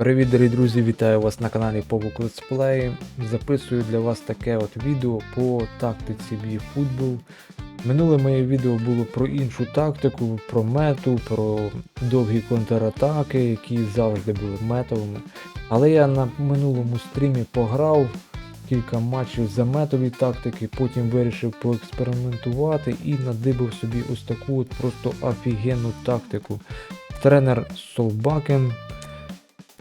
Привіт, дорогі друзі! Вітаю вас на каналі Повук Летсплей. Записую для вас таке от відео по тактиці бій футбол. Минуле моє відео було про іншу тактику, про мету, про довгі контратаки, які завжди були метовими. Але я на минулому стрімі пограв кілька матчів за метові тактики, потім вирішив поекспериментувати і надибав собі ось таку от просто офігенну тактику. Тренер Солбакен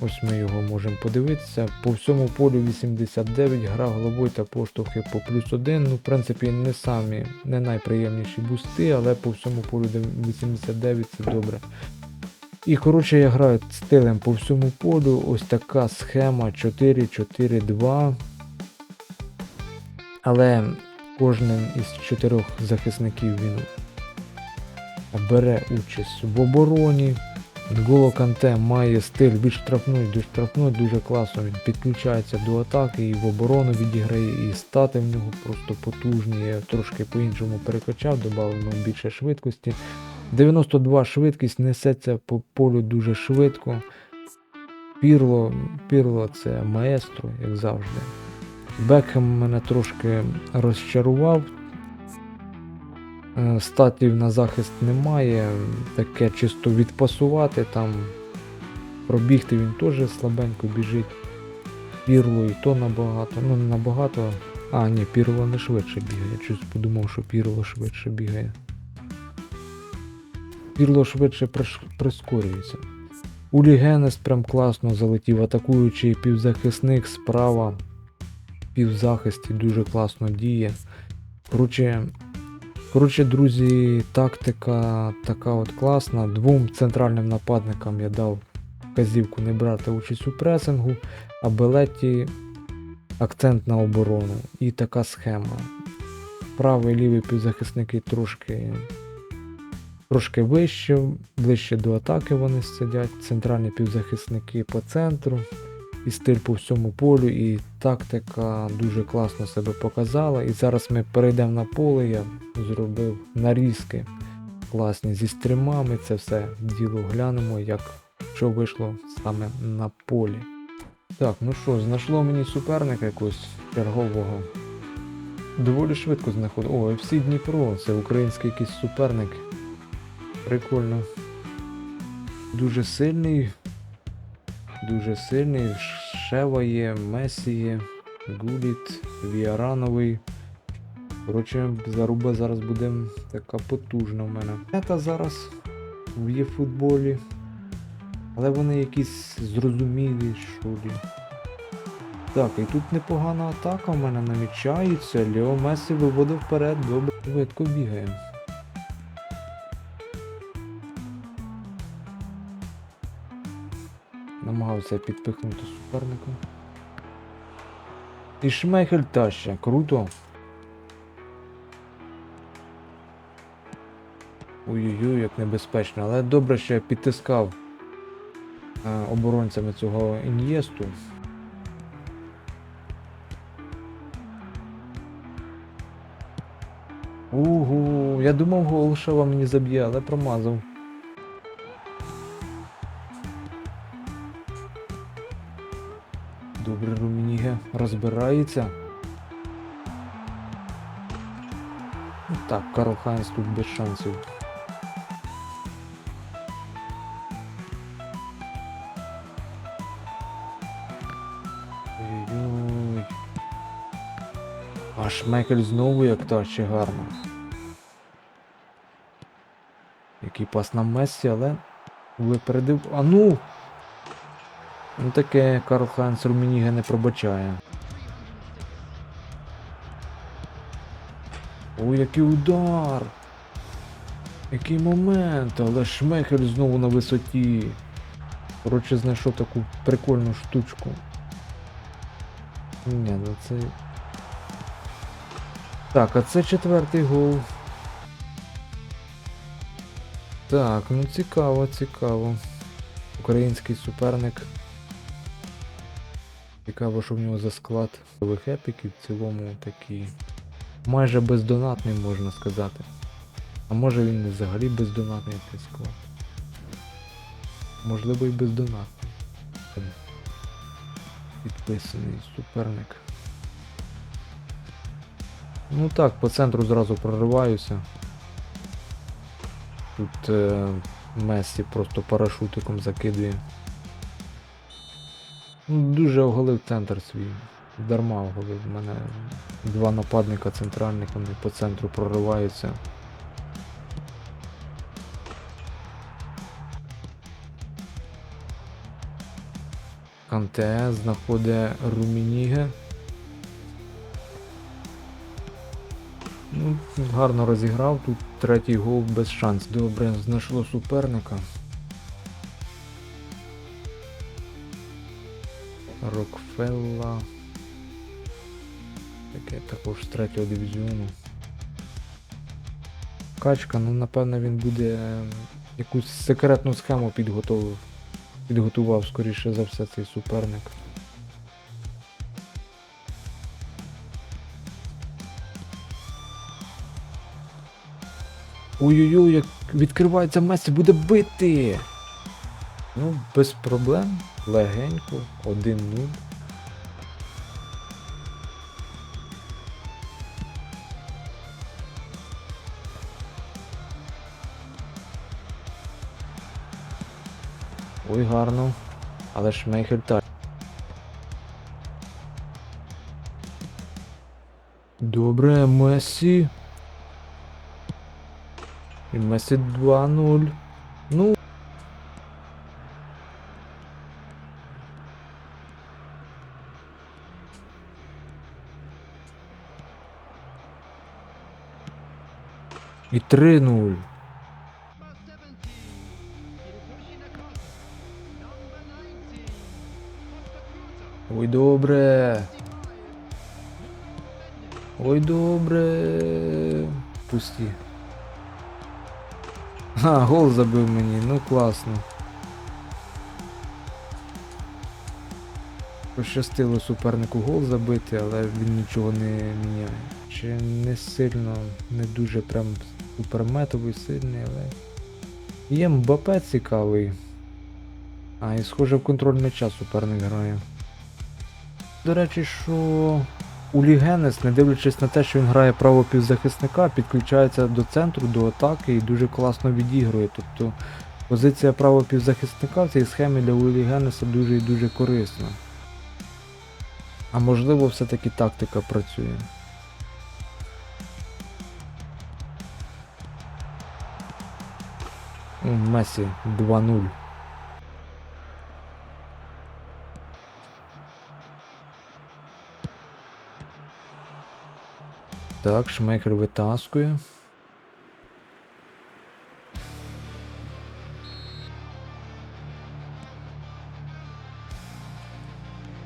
Ось ми його можемо подивитися. По всьому полю 89, гра головою та поштовхи по плюс 1. Ну, в принципі, не самі, не найприємніші бусти, але по всьому полю 89 це добре. І коротше я граю стилем по всьому полю. Ось така схема 4-4-2. Але кожен із чотирьох захисників він бере участь в обороні. Нголо Канте має стиль від штрафної до штрафної, дуже класно. Він підключається до атаки і в оборону відіграє, і стати в нього просто потужні. Я трошки по-іншому перекачав, додав більше швидкості. 92 швидкість несеться по полю дуже швидко. Пірло, Пірло це маестро, як завжди. Бекхем мене трошки розчарував. Е, Статів на захист немає, таке чисто відпасувати, там пробігти він теж слабенько біжить. Пірло і то набагато, ну не набагато. А, ні, Пірло не швидше бігає. Щось подумав, що Пірло швидше бігає. Пірло швидше прискорюється. Улі Генес прям класно залетів, атакуючий півзахисник справа. Півзахисті дуже класно діє. Коротше, Коротше, друзі, тактика така от класна. Двом центральним нападникам я дав вказівку не брати участь у пресингу, а Белеті акцент на оборону. І така схема. Правий і лівий півзахисники трошки, трошки вище, ближче до атаки вони сидять. Центральні півзахисники по центру. І стиль по всьому полю, і тактика дуже класно себе показала. І зараз ми перейдемо на поле. Я зробив нарізки класні зі стрімами. Це все діло глянемо, як що вийшло саме на полі. Так, ну що, знайшло мені суперника якогось чергового. Доволі швидко знаходив. О, FC Дніпро, це український якийсь суперник. Прикольно. Дуже сильний. Дуже сильний. Шева є, Месі Гуліт, Віарановий. Коротше, заруба зараз буде така потужна в мене. Мета зараз в є футболі. Але вони якісь зрозумілі, що лі. Так, і тут непогана атака в мене намічається. Лео Месі виводив вперед, добре швидко бігає. Намагався підпихнути суперника. І Шмейхель таща, круто. Ой-ой-ой, як небезпечно, але добре, що я підтискав е, оборонцями цього ін'єсту. Угу, я думав, Голшева мені заб'є, але промазав. Добре, Румініге розбирається. Так, Карл Хайнс тут без шансів. Ой-ой. А Шмекель знову як тащи гарно. Який пас на Мессі, але випередив. А ну! Ну таке Карл Хайнс Румініге не пробачає. Ой, який удар! Який момент, але Шмехель знову на висоті. Коротше, знайшов таку прикольну штучку. Ні, ну це. Так, а це четвертий гол. Так, ну цікаво, цікаво. Український суперник. Цікаво, що в нього за склад нових епіків в цілому такий майже бездонатний, можна сказати. А може він не взагалі бездонатний цей склад. Можливо і бездонатний. підписаний суперник. Ну так, по центру зразу прориваюся. Тут е, Месі просто парашутиком закидує. Ну, Дуже оголив центр свій. Дарма оголив. У мене два нападника центральних, вони по центру прориваються. Канте знаходить Румініге. Ну, гарно розіграв, тут третій гол без шансів. Добре, знайшло суперника. Рокфелла. Таке також з третього дивізіону. Качка, ну напевно він буде е, якусь секретну схему підготовив. Підготував, скоріше за все, цей суперник. Ой-ой-ой, як відкривається Месі, буде бити. Ну, без проблем. Легенько. 1-0. Ой, гарно. Але ж Мейхель так. Добре, Месі. І Месі 2-0. Ну. І 3-0. Ой, добре. Ой, добре. Пусті. А, гол забив мені, ну класно. Пощастило супернику гол забити, але він нічого не міняє. Чи не сильно, не дуже прям суперметовий, сильний, але. Є Мбапе цікавий. А, і схоже в контроль м'яча суперник грає. До речі, що Улі Генес, не дивлячись на те, що він грає право півзахисника, підключається до центру, до атаки і дуже класно відігрує. Тобто позиція право півзахисника в цій схемі для Улі Генеса дуже і дуже корисна. А можливо, все-таки тактика працює. Месі 2-0. Так, шмейкер витаскує.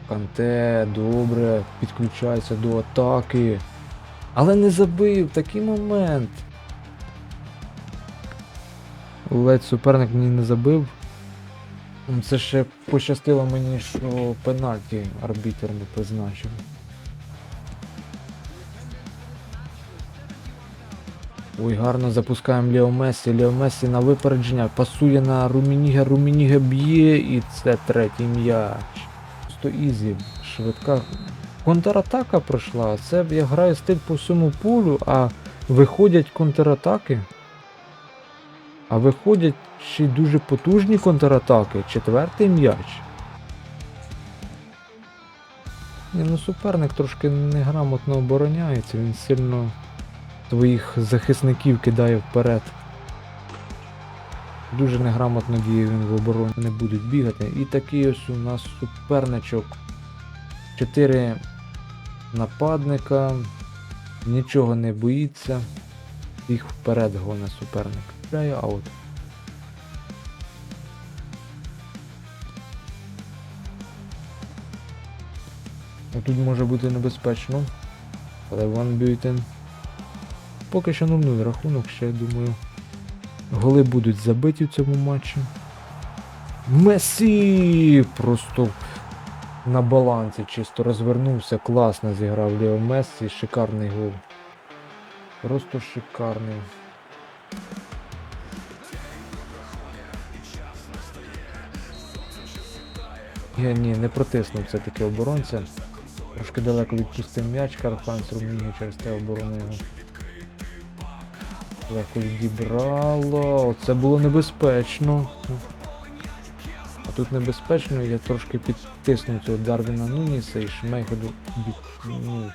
Канте, добре, підключається до атаки. Але не забив такий момент. Ледь суперник мені не забив. Це ще пощастило мені, що пенальті арбітер не призначив. Ой, гарно запускаємо Лео Месі. Лео Месі на випередження. Пасує на Румініге. Румініге б'є і це третій м'яч. Просто ізі. Швидка. Контратака пройшла. Це я граю стиль по всьому полю, а виходять контратаки. А виходять ще й дуже потужні контратаки. Четвертий м'яч. Ні, ну суперник трошки неграмотно обороняється, він сильно своїх захисників кидає вперед. Дуже неграмотно діє він в обороні, не будуть бігати. І такий ось у нас суперничок. Чотири нападника, нічого не боїться, їх вперед гоне суперник. Грає аут. Тут може бути небезпечно. Але Ван Бюйтен Поки що 0-0 рахунок, ще я думаю. Голи будуть забиті в цьому матчі. Месі! Просто на балансі чисто розвернувся, класно зіграв Лео Месі, шикарний гол. Просто шикарний. Я ні, не протиснув все-таки оборонця. Трошки далеко відпустив м'яч, Карпанц Руміні через те оборону його. Легко відібрало. Оце було небезпечно. А тут небезпечно, я трошки підтиснув цього Дарвіна Нуніса і Шмейхеду від, ну,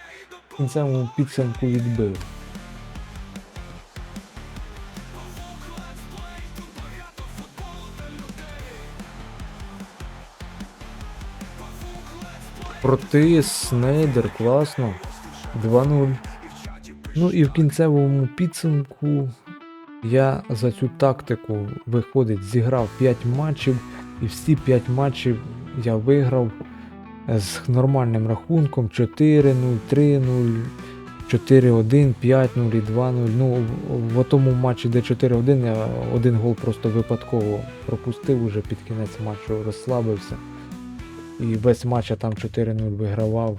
в кінцевому підсумку відбив. Проти Снейдер, класно. 2-0. Ну і в кінцевому підсумку я за цю тактику виходить зіграв 5 матчів, і всі 5 матчів я виграв з нормальним рахунком 4-0, 3-0, 4-1, 5-0 і 2-0. Ну, в- в тому матчі, де 4-1, я один гол просто випадково пропустив уже під кінець матчу, розслабився. І весь матч я там 4-0 вигравав.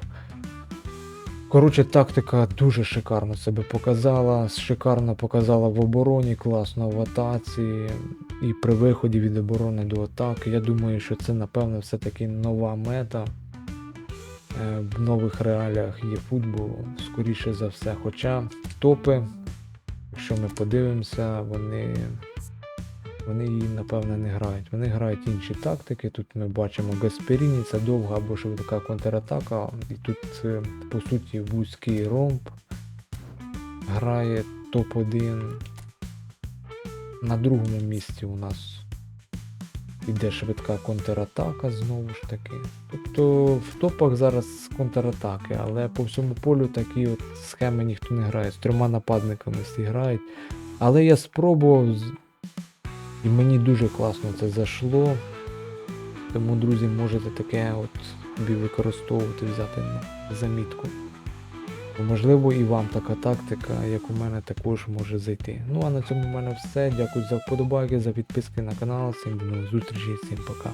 Коротше, тактика дуже шикарно себе показала. Шикарно показала в обороні, класно в атаці і при виході від оборони до атаки. Я думаю, що це, напевно, все-таки нова мета. Е, В нових реаліях є футбол, скоріше за все. Хоча топи, якщо ми подивимося, вони, вони її, напевно, не грають. Вони грають інші тактики. Тут ми бачимо Гасперіні, це довга або швидка контратака. І тут, е, по суті, вузький ромб грає топ-1. На другому місці у нас іде швидка контратака знову ж таки. Тобто в топах зараз контратаки, але по всьому полю такі от схеми ніхто не грає. З трьома нападниками всі грають. Але я спробував і мені дуже класно це зайшло. Тому, друзі, можете таке от собі використовувати, взяти на замітку. Можливо, і вам така тактика, як у мене, також може зайти. Ну а на цьому в мене все. Дякую за вподобайки, за підписки на канал. Всім до нових зустрічей, всім пока.